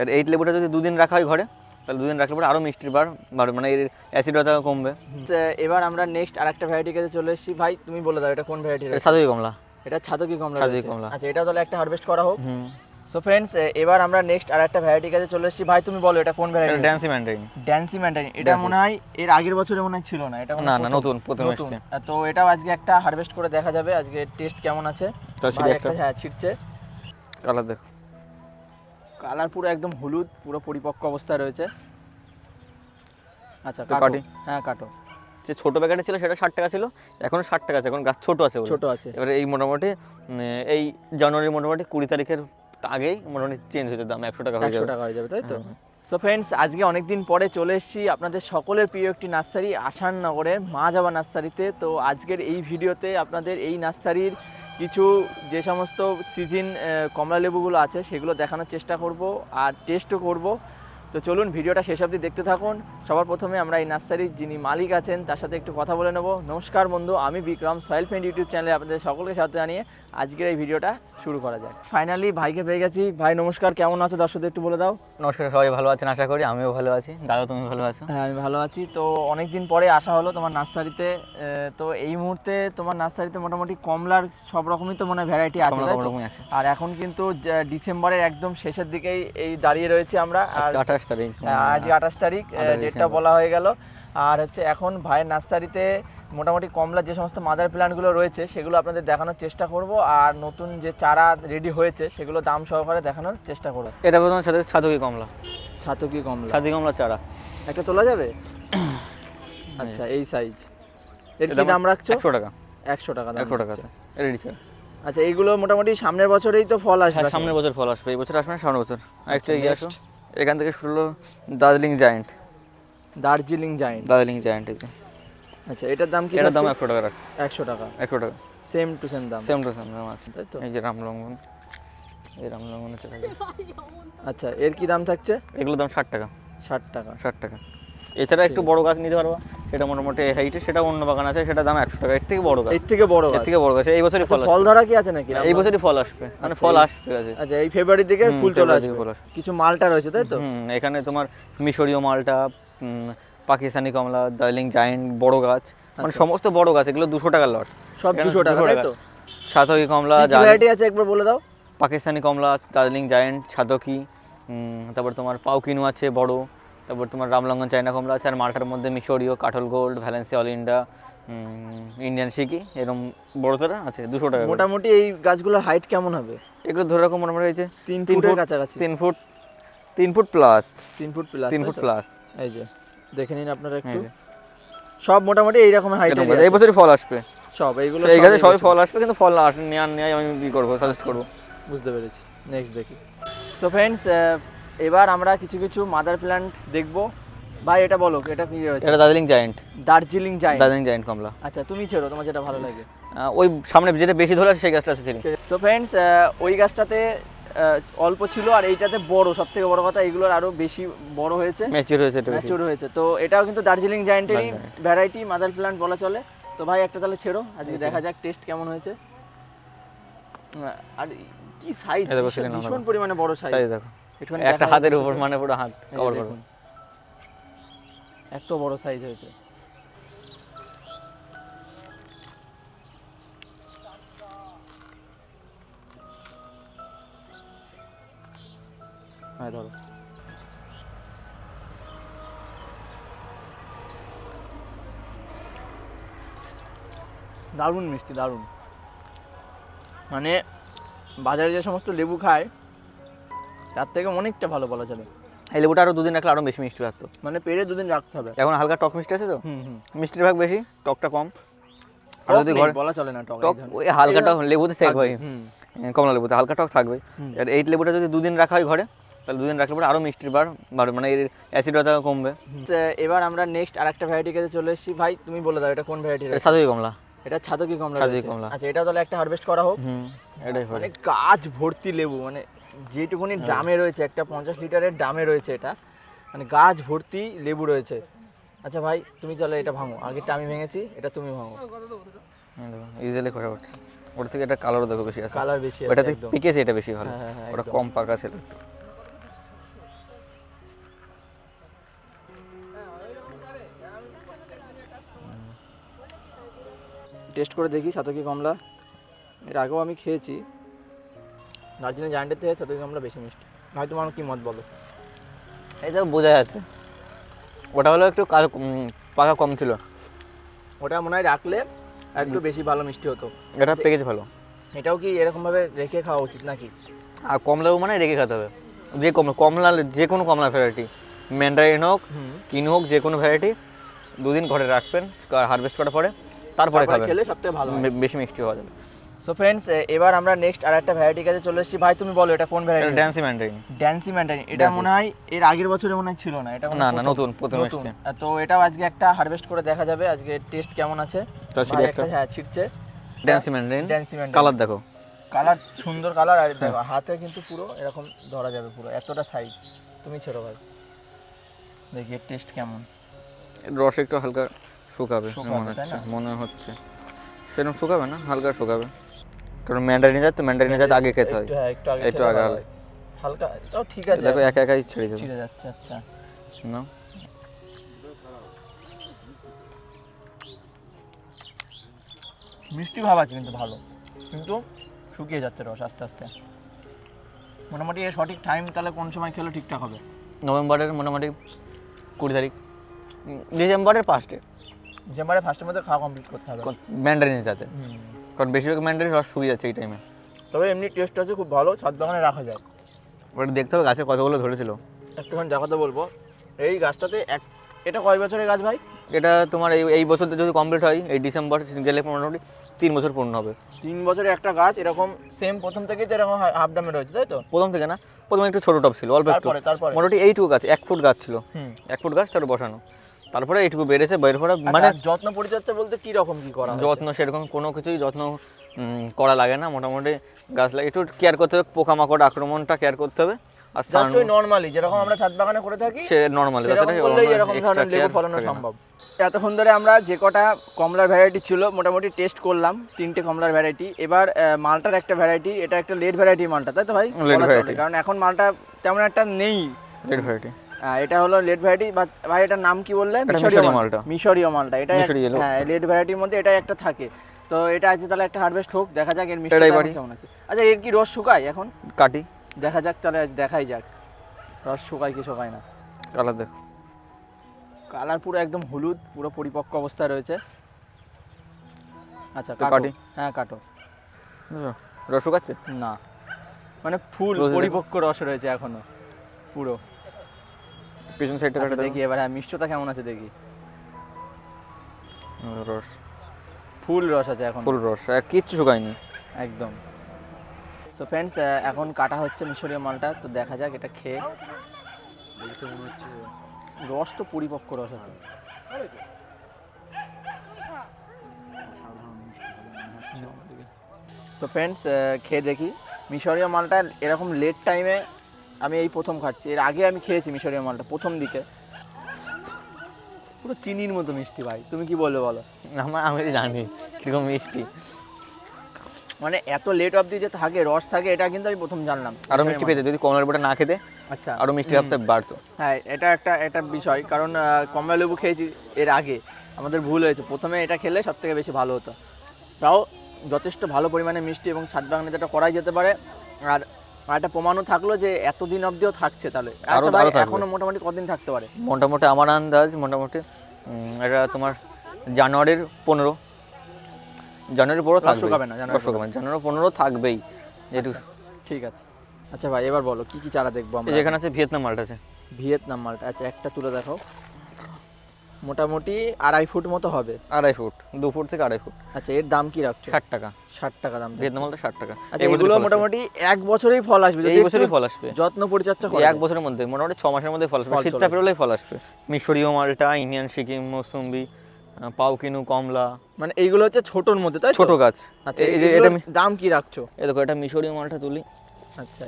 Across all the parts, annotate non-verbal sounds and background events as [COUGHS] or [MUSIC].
আর এই লেবুটা যদি দুদিন রাখা হয় ঘরে তাহলে দুদিন রাখলে পরে আরও মিষ্টির বার বাড়বে মানে এর অ্যাসিডতা কমবে। আচ্ছা, এবার আমরা নেক্সট আরেকটা ভ্যারাইটি কাছে চলে এসেছি ভাই তুমি বলে দাও এটা কোন ভ্যারাইটি এটা সাদুই কমলা। এটা ছাতকি কমলা ছাতকি কমলা। আচ্ছা এটা তাহলে একটা হারভেস্ট করা হোক। সো ফ্রেন্ডস এবার আমরা নেক্সট আরেকটা ভ্যারাইটি কাছে চলে এসেছি ভাই তুমি বলো এটা কোন variety Dancy mandarin Dancy mandarin এটা মনে হয় এর আগের বছরে মনে হয় ছিল না এটা না না নতুন প্রথম নতুন। এসছে। তো এটাও আজকে একটা হারভেস্ট করে দেখা যাবে আজকে টেস্ট কেমন আছে? তো সেটা একটা একটা হ্যাঁ ছিটছে। কালার দেখো। কালার পুরো একদম হলুদ পুরো পরিপক্ক অবস্থায় রয়েছে। আচ্ছা তো কাটি? হ্যাঁ কাটো। যে ছোট প্যাকেটে ছিল সেটা ষাট টাকা ছিল এখন ষাট টাকা আছে এখন গাছ ছোট আছে। ছোট আছে। এবারে এই মোটামুটি এই জানুয়ারি মোটামুটি কুড়ি তারিখের আগেই মোটামুটি চেঞ্জ হয়েছে দাম একশো টাকা একশো টাকা হয়ে যাবে তাই তো? তো ফ্রেন্ডস আজকে অনেক দিন পরে চলে এসেছি আপনাদের সকলের প্রিয় একটি নার্সারি আসাননগরের মা যাবা নার্সারিতে। তো আজকের এই ভিডিওতে আপনাদের এই নার্সারির কিছু যে সমস্ত সিজিন কমলা লেবুগুলো আছে সেগুলো দেখানোর চেষ্টা করব আর টেস্টও করব। তো চলুন ভিডিওটা শেষ অবধি দেখতে থাকুন। সবার প্রথমে আমরা এই নার্সারির যিনি মালিক আছেন তার সাথে একটু কথা বলে নেব। নমস্কার বন্ধু আমি বিক্রম সয়েল ফ্রেন্ড ইউটিউব চ্যানেলে আপনাদের সকলকে সাথে জানিয়ে আজকের এই ভিডিওটা শুরু করা যাক। ফাইনালি ভাইকে পেয়ে গেছি। ভাই নমস্কার কেমন আছো? দর্শকদের একটু বলে দাও। নমস্কার সবাই ভালো আছেন? আশা করি আমিও ভালো আছি। দাদা তুমি ভালো আছো? হ্যাঁ আমি ভালো আছি। তো অনেক দিন পরে আসা হলো তোমার নার্সারিতে। তো এই মুহূর্তে তোমার নার্সারিতে মোটামুটি কমলার সব রকমই তো মনে ভ্যারাইটি আছে আর এখন কিন্তু ডিসেম্বরের একদম শেষের দিকেই এই দাঁড়িয়ে রয়েছে আমরা। আর আঠাশ তারিখ। হ্যাঁ, আজ আঠাশ তারিখ ডেটটা বলা হয়ে গেল। আর হচ্ছে এখন ভাইয়ের নার্সারিতে মোটামুটি কমলা যে সমস্ত মাদার প্ল্যান্টগুলো রয়েছে সেগুলো আপনাদের দেখানোর চেষ্টা করব। আর নতুন যে চারা রেডি হয়েছে সেগুলো দাম সহকারে দেখানোর চেষ্টা করব। এটা প্রথমে সাথে সাধুকি কমলা। ছাতকি কমলা। সাধুকি কমলা চারা। একটা তোলা যাবে? [COUGHS] আচ্ছা এই সাইজ এর কি দাম রাখছো? একশো টাকা। একশো টাকা একশো টাকা রেডি চারা আচ্ছা এইগুলো মোটামুটি সামনের বছরেই তো ফল আসবে হ্যাঁ সামনের বছর ফল আসবে। এই বছর আসবে না সামনের বছর। একটু আচ্ছা, এগিয়ে আসো। এখান থেকে শুরু হলো Darjeeling giant. Darjeeling giant. Darjeeling giant যে। আচ্ছা এটার দাম কি এটার দাম একশো টাকা রাখছে। একশো টাকা। একশো টাকা। সেম টু সেম দাম। সেম টু সেম দাম আছে। তাই তো? এই যে রামলঙ্গন এই রামলঙ্গন হচ্ছে আচ্ছা এর কি দাম থাকছে? এগুলোর দাম ষাট টাকা। ষাট টাকা। ষাট টাকা। এছাড়া একটু বড় গাছ নিতে পারবা। সেটা মোটামুটি হাইটে সেটা অন্য বাগান আছে সেটা দাম একশো টাকা। এর থেকে বড় গাছ। এর থেকে বড় এর থেকে বড় গাছ। এই বছরই আচ্ছা, ফল ফল ধরা কি আছে নাকি? এই বছরই ফল আসবে। মানে আচ্ছা, ফল আসবে আছে আচ্ছা এই ফেব্রুয়ারি থেকে ফুল চলে আসবে। ফুল আসবে। কিছু মালটা রয়েছে তাই তো? এখানে তোমার মিশরীয় মালটা পাকিস্তানি কমলা দার্জিলিং জায়েন্ট বড় গাছ। মানে আচ্ছা। সমস্ত বড় গাছ এগুলো দুশো টাকার লট সব দুশো টাকা তাই তো? সাতকি কমলা ভ্যারাইটি আছে একবার বলে দাও? পাকিস্তানি কমলা দার্জিলিং জায়েন্ট সাতকি তারপর তোমার পাউকিনু আছে বড়। তারপর তোমার রামলঙ্গন চায়না কমলা আছে আর মালটার মধ্যে মিশরীয় কাঠল gold Valencia all India Indian সিকি এরকম বড় চারা আছে দুশো টাকা মোটামুটি এই গাছগুলোর হাইট কেমন হবে? এগুলো ধরে রাখো মোটামুটি হয়েছে তিন তিন ফুট কাছাকাছি। তিন ফুট তিন ফুট প্লাস তিন ফুট প্লাস তিন ফুট প্লাস এই যে দেখে নিন আপনারা একটু। এই। সব মোটামুটি এইরকম হাইটের এই বছরই ফল আসবে। সব এইগুলো এই গাছে এই সবাই। ফল আসবে কিন্তু ফল আসে নেওয়ার নেয় আমি কি করব সাজেস্ট করব। বুঝতে পেরেছি। নেক্সট দেখি। সো ফ্রেন্ডস এবার আমরা কিছু কিছু মাদার প্ল্যান্ট দেখব। ভাই এটা বলো এটা কি রয়েছে এটা Darjeeling giant Darjeeling giant Darjeeling giant কমলা। আচ্ছা তুমি ছেড়ো তোমার যেটা ভালো লাগে। ওই সামনে যেটা বেশি ধরে আছে সেই গাছটা আছে সো ফ্রেন্ডস ওই গাছটাতে অল্প ছিল আর এইটাতে বড় সব থেকে বড় কথা এগুলোর আরও বেশি বড় হয়েছে। ম্যাচিওর হয়েছে ম্যাচিউর হয়েছে। তো এটাও কিন্তু দার্জিলিং জায়েন্টেরই ভ্যারাইটি মাদার প্ল্যান্ট বলা চলে। তো ভাই একটা তাহলে ছেড়ো আজকে দেখা যাক টেস্ট কেমন হয়েছে। আর কি সাইজ ভীষণ পরিমাণে বড় সাইজ সাইজ দেখো। একটুখানি একটা হাতের উপর মানে পুরো হাত কভার করবে। এত বড় সাইজ হয়েছে। হ্যাঁ ধরো। দারুণ মিষ্টি দারুণ। মানে বাজারে যে সমস্ত লেবু খায় তার থেকে অনেকটা ভালো বলা যাবে এই লেবুটা আরও দুদিন রাখলে আরও বেশি মিষ্টি থাকতো মানে পেরে দুদিন রাখতে হবে। এখন হালকা টক মিষ্টি আছে তো? মিষ্টির ভাগ বেশি টকটা কম। আর যদি ঘরে বলা চলে না টক টক ওই হালকা টক লেবুতে থাকবে কমলা লেবুতে হালকা টক থাকবে। আর এই লেবুটা যদি দুদিন রাখা হয় ঘরে তাহলে দুদিন রাখলে পরে আরও মিষ্টির বার বাড়বে মানে এর অ্যাসিডতা কমবে। এবার আমরা নেক্সট আরেকটা ভ্যারাইটি কাছে চলে এসেছি। ভাই তুমি বলে দাও এটা কোন ভ্যারাইটি সাদুই কমলা। এটা ছাতকি কমলা ছাতকি কমলা। আচ্ছা এটা তাহলে একটা হারভেস্ট করা হোক। এটাই হবে। মানে গাছ ভর্তি লেবু মানে যেটুকুনি হ্যাঁ। ড্রামে রয়েছে একটা পঞ্চাশ লিটারের ড্রামে রয়েছে এটা মানে গাছ ভর্তি লেবু রয়েছে। আচ্ছা ভাই তুমি তাহলে এটা ভাঙো। আগেরটা আমি ভেঙেছি এটা তুমি ভাঙো। ইজিলি করা ওঠে। ওটা থেকে এটা কালারও দেখো বেশি আছে। কালার বেশি ওটাতে একদম। পিকেছে এটা বেশি ভালো। হ্যাঁ, হ্যাঁ, হ্যাঁ, ওটা কম পাকা ছিল একটু। টেস্ট করে দেখি সাতকি কমলা। এর আগেও আমি খেয়েছি। দার্জিলিং জায়ান্টের থেকে সাতকি কমলা বেশি মিষ্টি। ভাই তোমার কি মত বলো? এটা বোঝা যাচ্ছে। ওটা হলো একটু পাকা কম ছিল। ওটা মনে হয় রাখলে একটু বেশি ভালো মিষ্টি হতো। এটা পেকেজ ভালো। এটাও কি এরকমভাবে রেখে খাওয়া উচিত নাকি? আর কমলাও মানে রেখে খেতে হবে। যে কমলা কমলা যে কোনো কমলা ভ্যারাইটি ম্যান্ডারিন হোক কিনু হোক যে কোনো ভ্যারাইটি দুদিন ঘরে রাখবেন হারভেস্ট করার পরে। তারপরে খাবেন। খেলে সবথেকে ভালো বেশি মিষ্টি হওয়া যাবে। সো ফ্রেন্ডস এবার আমরা নেক্সট আর একটা ভ্যারাইটির কাছে চলে এসেছি। ভাই তুমি বলো এটা কোন variety Dancy mandarin Dancy mandarin এটা মনে হয় এর আগের বছরে মনে হয় ছিল না এটা না না নতুন প্রথম। এসছে। তো এটাও আজকে একটা হারভেস্ট করে দেখা যাবে। আজকে টেস্ট কেমন আছে? তো একটা হ্যাঁ ছিটছে। Dancy mandarin Dancy mandarin colour দেখো। কালার সুন্দর কালার আর দেখো হাতে কিন্তু পুরো এরকম ধরা যাবে পুরো এতটা সাইজ তুমি ছেড়ো ভাই। দেখি টেস্ট কেমন। এর রস একটু হালকা। শুকাবে মনে হচ্ছে? মনে হচ্ছে। সেরকম শুকাবে না হালকা শুকাবে। কারণ ম্যান্ডারিন জাত তো ম্যান্ডারিন জাত আগে খেতে হয়। একটু হ্যাঁ আগে। হালকা তাও ঠিক আছে। দেখো একা একাই ছেড়ে যাবে। ছিঁড়ে যাচ্ছে আচ্ছা। না মিষ্টি ভাব আছে কিন্তু ভালো। কিন্তু শুকিয়ে যাচ্ছে রস আস্তে আস্তে। মোটামুটি এর সঠিক টাইম তাহলে কোন সময় খেলে ঠিকঠাক হবে? নভেম্বরের মোটামুটি কুড়ি তারিখ। ডিসেম্বরের ফার্স্টে ডিসেম্বরে ফার্স্টের মধ্যে খাওয়া কমপ্লিট করতে হবে। ম্যান্ডারিনের সাথে। কারণ বেশিরভাগ ম্যান্ডারিন রস শুকিয়ে যাচ্ছে এই টাইমে তবে এমনি টেস্ট আছে খুব ভালো ছাদ বাগানে রাখা যায়। ওটা দেখতে হবে গাছে কতগুলো ধরেছিল। একটুখানি দেখাতে বলব এই গাছটাতে এক এটা কয় বছরের গাছ ভাই? এটা তোমার এই এই বছর যদি কমপ্লিট হয় এই ডিসেম্বর গেলে মোটামুটি তিন বছর পূর্ণ হবে। তিন বছরের একটা গাছ এরকম সেম প্রথম থেকে তো এরকম হাফ ডামে রয়েছে তাই তো? প্রথম থেকে না প্রথমে একটু ছোটো টপ ছিল অল্প একটু। তারপরে তারপরে। মোটামুটি এইটুকু গাছ এক ফুট গাছ ছিল। এক ফুট গাছ তার বসানো। তারপরে এইটুকু বেড়েছে বের পরে মানে মানে যত্ন পরিচর্যা বলতে কি রকম কি করা যত্ন সেরকম কোনো কিছুই যত্ন করা লাগে না। মোটামুটি গাছ লাগে একটু কেয়ার করতে হবে পোকামাকড় আক্রমণটা কেয়ার করতে হবে। আর জাস্ট ওই নর্মালি যেরকম আমরা ছাদ বাগানে করে থাকি সে নর্মাল এরকম ধরনের লেবু ফলানো সম্ভব। এতক্ষণ ধরে আমরা যে কটা কমলার ভ্যারাইটি ছিল মোটামুটি টেস্ট করলাম তিনটে কমলার ভ্যারাইটি এবার মালটার একটা ভ্যারাইটি এটা একটা লেট ভ্যারাইটি মালটা তাই তো ভাই? কারণ এখন মালটা তেমন একটা নেই। রেড ভ্যারাইটি এটা হলো লেট ভ্যারাইটি ভাই এটার নাম কি বললে? মিশরীয় মালটা। মিশরীয় মালটা এটা। হ্যাঁ লেট ভ্যারাইটির মধ্যে এটা একটা থাকে। তো এটা আছে তাহলে একটা হারভেস্ট হোক দেখা যাক এর মিষ্টি কেমন আছে। আচ্ছা এর কি রস শুকায় এখন? কাটি। দেখা যাক তাহলে আজ দেখাই যাক। রস শুকায় কি শুকায় না। কালার দেখো। কালার পুরো একদম হলুদ পুরো পরিপক্ক অবস্থায় রয়েছে। আচ্ছা কাটি? হ্যাঁ কাটো। রস শুকাচ্ছে? না। মানে ফুল পরিপক্ক রস রয়েছে এখনও পুরো। পিছন সাইডটা আচ্ছা কাটে দেখি এবার হ্যাঁ মিষ্টতা কেমন আছে দেখি। রস। ফুল রস আছে এখন। ফুল রস কিচ্ছু শুকায়নি। একদম। সো ফ্রেন্ডস এখন কাটা হচ্ছে মিশরীয় মালটা তো দেখা যাক এটা খেয়ে। হচ্ছে রস তো পরিপক্ক রস আছে। সো ফ্রেন্ডস খেয়ে দেখি। মিশরীয় মালটা এরকম লেট টাইমে আমি এই প্রথম খাচ্ছি। এর আগে আমি খেয়েছি মিশরীয় মালটা প্রথম দিকে। পুরো চিনির মতো মিষ্টি ভাই তুমি কি বলবে বলো? আমার আমি জানি কীরকম মিষ্টি। মানে এত লেট অবধি যে থাকে রস থাকে এটা কিন্তু আমি প্রথম জানলাম। আরও মিষ্টি। পেতে যদি কমলার বোটা না খেতে আচ্ছা। আরও মিষ্টি ভাবতে বাড়তো। হ্যাঁ এটা একটা একটা বিষয় কারণ কমলা লেবু খেয়েছি এর আগে। আমাদের ভুল হয়েছে। প্রথমে এটা খেলে সব থেকে বেশি ভালো হতো। তাও যথেষ্ট ভালো পরিমাণে মিষ্টি এবং ছাদ বাগানে যেটা করাই যেতে পারে আর একটা প্রমাণও থাকল যে এতদিন অবধিও থাকছে তাহলে। আচ্ছা ভাই এখনও মোটামুটি কদিন থাকতে পারে? মোটামুটি আমার আন্দাজ মোটামুটি এটা তোমার জানুয়ারির পনেরো। জানুয়ারি পনেরো থাকবে শুকাবে না, জানুয়ারি। জানুয়ারি পনেরো। থাকবেই যেহেতু। ঠিক আছে। আচ্ছা ভাই এবার বলো কি কি চারা দেখব আমরা? যেখানে আছে ভিয়েতনাম মালটা আছে। ভিয়েতনাম মালটা আচ্ছা একটা তুলে দেখো মোটামুটি আড়াই ফুট মতো হবে। আড়াই ফুট দু ফুট থেকে আড়াই ফুট। আচ্ছা এর দাম কি রাখছো? ষাট টাকা। ষাট টাকা দাম। ভিয়েতনাম মালটা ষাট টাকা। আচ্ছা এগুলো মোটামুটি এক বছরেই ফল আসবে। এই বছরই ফল আসবে। যত্ন পরিচর্যা করে এক বছরের মধ্যে মোটামুটি ছ মাসের মধ্যে ফল আসবে। শীতটা। পেরোলেই ফল আসবে। মিশরীয় মালটা ইন্ডিয়ান সিকিম মৌসুম্বি পাউকিনু কমলা। মানে এইগুলো হচ্ছে ছোটর মধ্যে তাই ছোট গাছ। আচ্ছা এই যে এটা দাম কি রাখছো? এই দেখো এটা মিশরীয় মালটা তুলি। আচ্ছা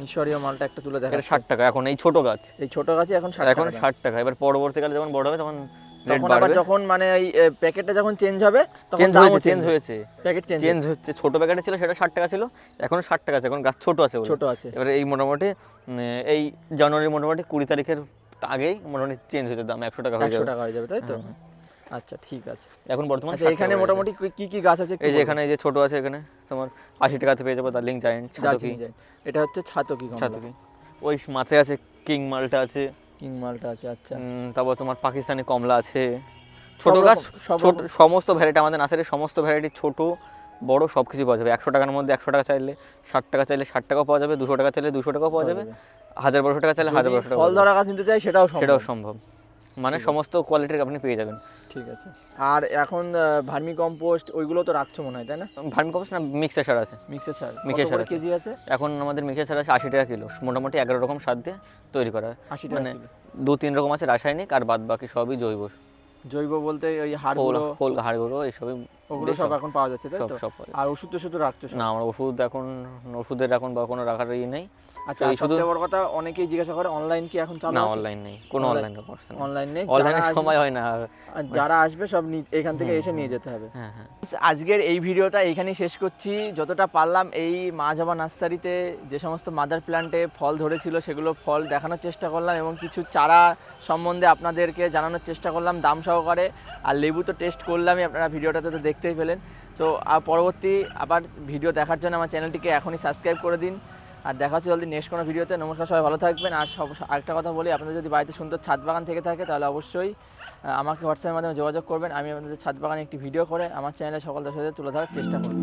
মিশরীয় মালটা একটা তুলে দেখা ষাট টাকা এখন এই ছোট গাছ। এই ছোট গাছে এখন এখন। ষাট টাকা এবার পরবর্তীকালে যখন বড় হবে তখন তখন আবার যখন মানে এই প্যাকেটটা যখন চেঞ্জ হবে তখন চেঞ্জ হয়েছে চেঞ্জ হয়েছে। প্যাকেট চেঞ্জ চেঞ্জ হচ্ছে ছোট প্যাকেটে ছিল সেটা ষাট টাকা ছিল এখন ষাট টাকা আছে এখন গাছ ছোট আছে ছোট আছে। এবারে এই মোটামুটি এই জানুয়ারি মোটামুটি কুড়ি তারিখের আগেই মোটামুটি চেঞ্জ হয়েছে দাম একশো টাকা হয়ে একশো যাবে। টাকা হয়ে যাবে তাই তো। আচ্ছা ঠিক আছে। এখন বর্তমানে আচ্ছা এখানে মোটামুটি কি- কি গাছ আছে এই যে এখানে এই যে ছোট আছে এখানে। তোমার আশি টাকাতে পেয়ে যাব দার্লিং জায়েন্ট ছাতকি। এটা হচ্ছে ছাতকি ছাতকি। ওই মাথায় আছে কিং মালটা আছে। কিং মালটা আছে আচ্ছা। তারপর তোমার পাকিস্তানি কমলা আছে। ছোট গাছ ছোট সমস্ত ভ্যারাইটি আমাদের নার্সারির সমস্ত ভ্যারাইটি ছোট বড় সব কিছু পাওয়া যাবে। একশো টাকার মধ্যে একশো টাকা চাইলে ষাট টাকা চাইলে ষাট টাকাও পাওয়া যাবে দুশো টাকা চাইলে দুশো টাকাও পাওয়া যাবে। হাজার বারোশো টাকা চাইলে হাজার বারোশো টাকা ফল ধরা গাছ নিতে চাই সেটাও সেটাও সম্ভব। মানে সমস্ত কোয়ালিটির আপনি পেয়ে যাবেন। ঠিক আছে। আর এখন ভার্মি কম্পোস্ট ওইগুলো তো রাখছো মনে হয় তাই না? ভার্মি কম্পোস্ট না মিক্সার সার আছে। মিক্সার সার। মিক্সার সার। কেজি আছে? এখন আমাদের মিক্সার সার আছে আশি টাকা কিলো। মোটামুটি এগারো রকম সার দিয়ে তৈরি করা। হয় আশি মানে দু তিন রকম আছে রাসায়নিক আর বাদ বাকি সবই জৈব। জৈব বলতে ওই হাড়গুলো হাড়গুলো এইসবই ওগুলো সব এখন পাওয়া যাচ্ছে তাই তো। আর ওষুধ টষুধ রাখছো না আমার ওষুধ এখন ওষুধের এখন বা কোনো রাখার ই নেই। আচ্ছা এই শুধু- বড় কথা অনেকেই জিজ্ঞাসা করে অনলাইন কি এখন চালু না অনলাইন নেই কোনো অনলাইন করছে অনলাইন নেই অনলাইনে সময় হয় না যারা আসবে সব এখান থেকে এসে নিয়ে যেতে হবে। হ্যাঁ হ্যাঁ। আজকের এই ভিডিওটা এইখানেই শেষ করছি। যতটা পারলাম এই মা মাঝাবা নার্সারিতে যে সমস্ত মাদার প্ল্যান্টে ফল ধরেছিল সেগুলো ফল দেখানোর চেষ্টা করলাম এবং কিছু চারা সম্বন্ধে আপনাদেরকে জানানোর চেষ্টা করলাম দাম সহকারে। আর লেবু তো টেস্ট করলামই আপনারা ভিডিওটাতে তো দেখতেই পেলেন। তো, আর পরবর্তী আবার ভিডিও দেখার জন্য আমার চ্যানেলটিকে এখনই সাবস্ক্রাইব করে দিন। আর দেখা হচ্ছে জলদি নেক্সট কোনো ভিডিওতে নমস্কার সবাই, ভালো থাকবেন। আর সব, আরেকটা কথা বলি, আপনাদের যদি বাড়িতে সুন্দর ছাদ বাগান থেকে থাকে, তাহলে অবশ্যই আমাকে হোয়াটসঅ্যাপের মাধ্যমে যোগাযোগ করবেন। আমি আপনাদের ছাদ বাগানে একটি ভিডিও করে আমার চ্যানেলে সকল দর্শকদের তুলে ধরার চেষ্টা করব।